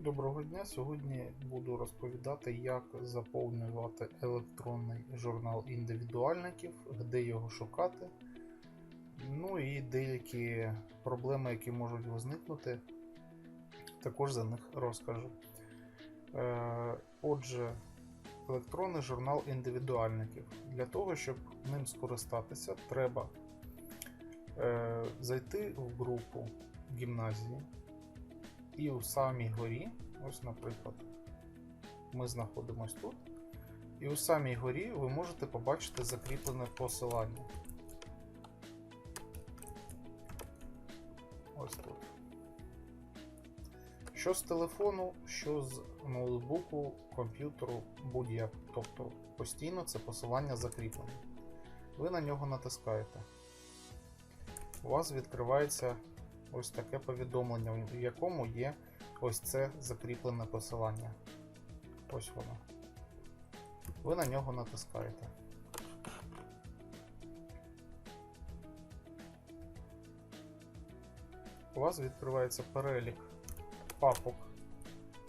Доброго дня! Сьогодні буду розповідати, як заповнювати електронний журнал індивідуальників, де його шукати. Ну і деякі проблеми, які можуть возникнути, також за них розкажу. Е, Отже, електронний журнал індивідуальників. Для того, щоб ним скористатися, треба е, зайти в групу гімназії. І у самій горі, ось, наприклад, ми знаходимося тут. І у самій горі ви можете побачити закріплене посилання. Ось тут. Що з телефону, що з ноутбуку, комп'ютеру, будь-як. Тобто постійно це посилання закріплене. Ви на нього натискаєте. У вас відкривається ось таке повідомлення, в якому є ось це закріплене посилання. Ось воно. Ви на нього натискаєте. У вас відкривається перелік папок,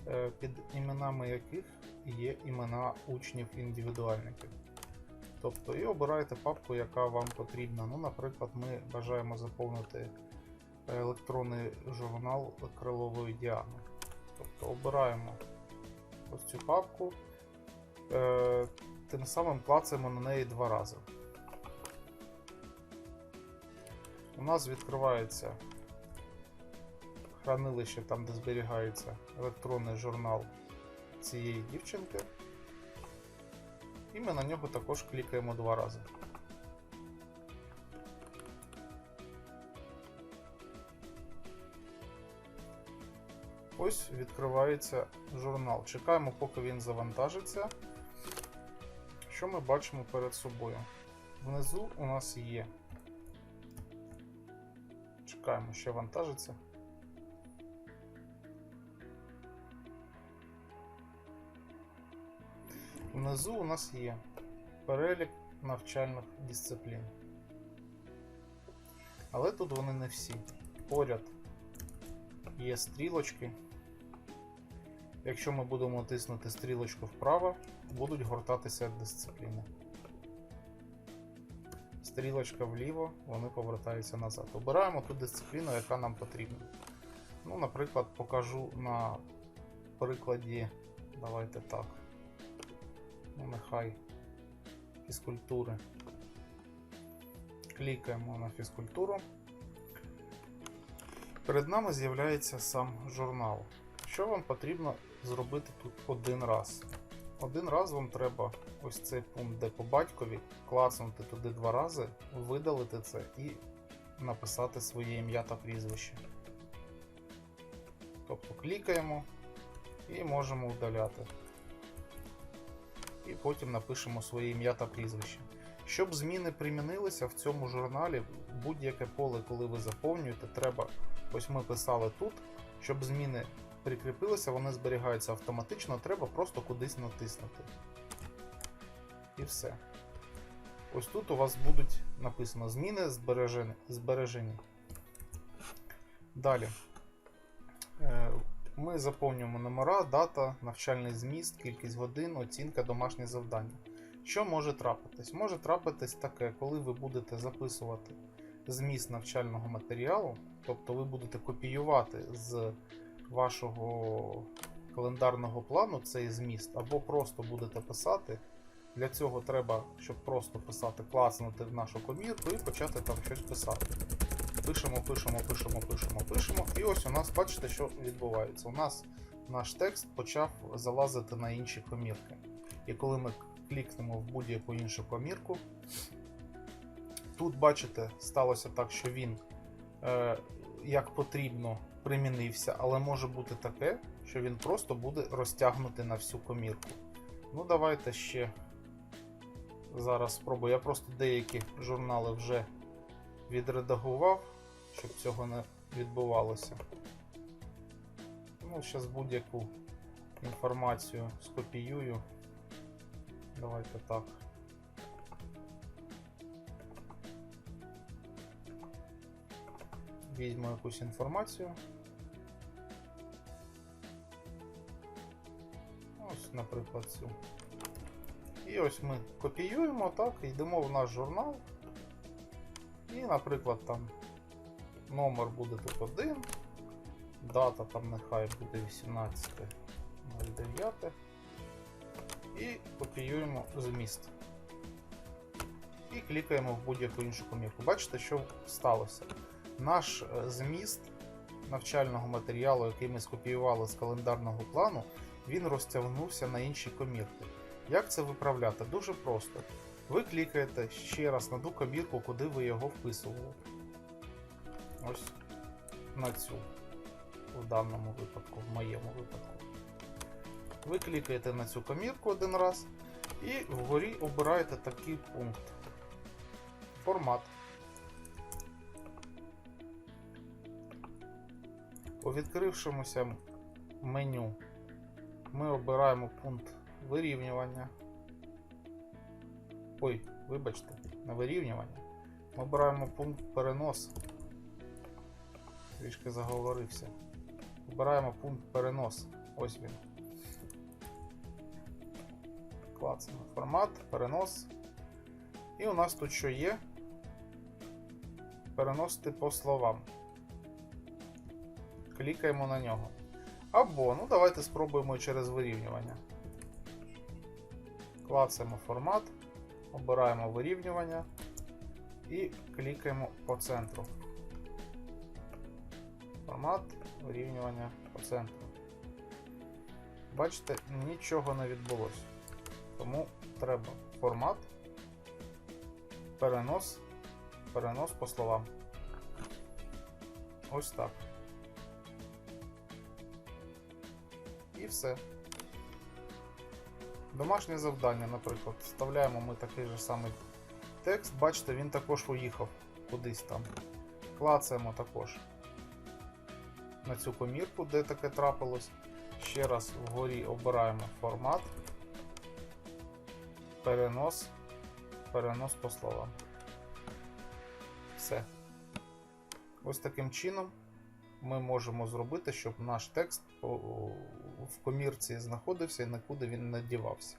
е, під іменами яких є імена учнів індивідуальників. Тобто і обираєте папку, яка вам потрібна. Ну, наприклад, ми бажаємо заповнити електронний журнал крилової Діани. Тобто обираємо ось цю папку, е, тим самим клацаємо на неї два рази. У нас відкривається хранилище, там де зберігається електронний журнал цієї дівчинки. І ми на нього також клікаємо два рази. Ось відкривається журнал. Чекаємо, поки він завантажиться. Що ми бачимо перед собою? Внизу у нас є. Чекаємо, що вантажиться. Внизу у нас є перелік навчальних дисциплін. Але тут вони не всі. Поряд є стрілочки. Якщо ми будемо тиснути стрілочку вправо, будуть гортатися дисципліни. Стрілочка вліво, вони повертаються назад. Обираємо ту дисципліну, яка нам потрібна. Ну, Наприклад, покажу на прикладі, давайте так. Ну, нехай фізкультури. Клікаємо на фізкультуру. Перед нами з'являється сам журнал. Що вам потрібно зробити тут один раз? Один раз вам треба ось цей пункт, де по батькові, клацнути туди два рази, видалити це і написати своє ім'я та прізвище. Тобто клікаємо і можемо удаляти. І потім напишемо своє ім'я та прізвище. Щоб зміни примінилися в цьому журналі, будь-яке поле, коли ви заповнюєте, треба. Ось ми писали тут, щоб зміни прикріпилися, вони зберігаються автоматично, треба просто кудись натиснути. І все. Ось тут у вас будуть написано зміни збережені. Далі. Е, Ми заповнюємо номера, дата, навчальний зміст, кількість годин, оцінка, домашнє завдання. Що може трапитись? Може трапитись таке, коли ви будете записувати зміст навчального матеріалу, тобто ви будете копіювати з вашого календарного плану цей зміст, або просто будете писати. Для цього треба, щоб просто писати, класнути в нашу комірку і почати там щось писати. Пишемо, пишемо, пишемо, пишемо, пишемо. І ось у нас, бачите, що відбувається. У нас наш текст почав залазити на інші комірки. І коли ми клікнемо в будь-яку іншу комірку, тут, бачите, сталося так, що він е, як потрібно примінився, але може бути таке, що він просто буде розтягнутий на всю комірку. Ну, давайте ще зараз спробую. Я просто деякі журнали вже відредагував, щоб цього не відбувалося. Ну, зараз будь-яку інформацію скопіюю. Давайте так. Візьму якусь інформацію. ось, наприклад, цю. І ось ми копіюємо, так, йдемо в наш журнал. І, наприклад, там номер буде тут 1, дата там нехай буде 18.09. І копіюємо зміст. І клікаємо в будь-яку іншу комірку. Бачите, що сталося? Наш е, зміст навчального матеріалу, який ми скопіювали з календарного плану, він розтягнувся на інші комірки. Як це виправляти? Дуже просто. Ви клікаєте ще раз на ту комірку, куди ви його вписували. Ось на цю. В даному випадку, в моєму випадку. Ви клікаєте на цю комірку один раз і вгорі обираєте такий пункт. Формат. У відкрившомуся меню ми обираємо пункт вирівнювання. Ой, вибачте, не вирівнювання. Ми обираємо пункт перенос. Трішки заговорився. Обираємо пункт перенос. Ось він. Клацаємо формат, перенос. І у нас тут що є? Переносити по словам. Клікаємо на нього. Або, ну давайте спробуємо через вирівнювання. Клацаємо формат, обираємо вирівнювання і клікаємо по центру. Формат, вирівнювання по центру. Бачите, нічого не відбулося. Тому треба формат, перенос, перенос по словам. Ось так. Все. Домашнє завдання, наприклад, вставляємо ми такий же самий текст. Бачите, він також уїхав кудись там. Клацаємо також на цю комірку, де таке трапилось. Ще раз вгорі обираємо формат, перенос, перенос по словам. Все. Ось таким чином ми можемо зробити, щоб наш текст в комірці знаходився і нікуди він не дівався.